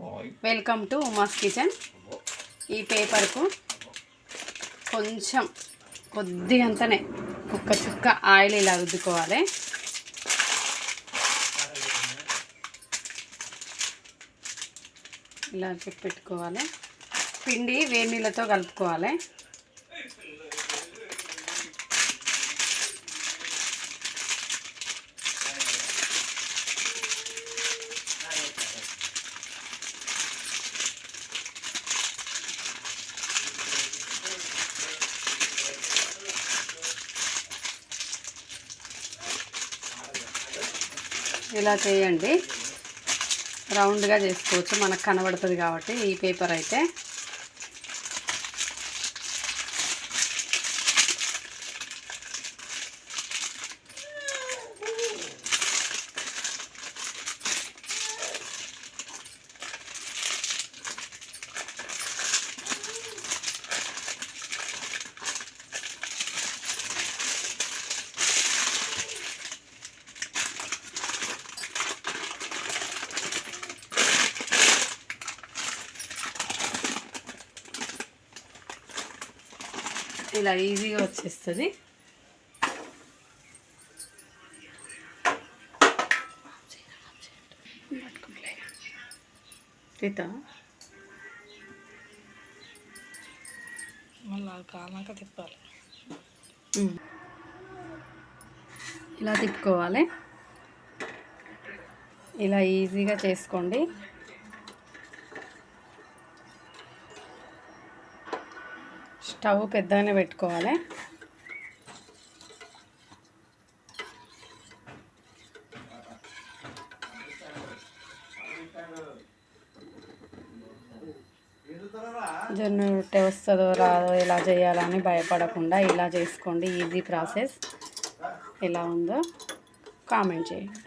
Welcome to Uma's kitchen. ఈ పేపర్కు కొంచెం కొద్దిగంతనే ఒక్క చుక్క ఆయిల్ ఇలా రుద్దుకోవాలి. ఇలా పెట్టుకోవాలి. పిండి వేడి నీళ్ళతో కలుపుకోవాలి. ఇలా చేయండి. రౌండ్గా చేసుకోవచ్చు. మనకు కనబడుతుంది కాబట్టి ఈ పేపర్ అయితే. ఇలా ఈజీగా వచ్చేస్తుంది. రీత? మళ్ళీ కాలాక తిప్పాలి. ఇలా తిప్పుకోవాలి. ఇలా ఈజీగా చేసుకోండి. స్టవ్ పెద్దగానే పెట్టుకోవాలి. జొన్న రొట్టె వస్తుందో రాదో ఎలా చేయాలని భయపడకుండా ఇలా చేసుకోండి. ఈజీ ప్రాసెస్ ఎలా ఉందో కామెంట్ చేయండి.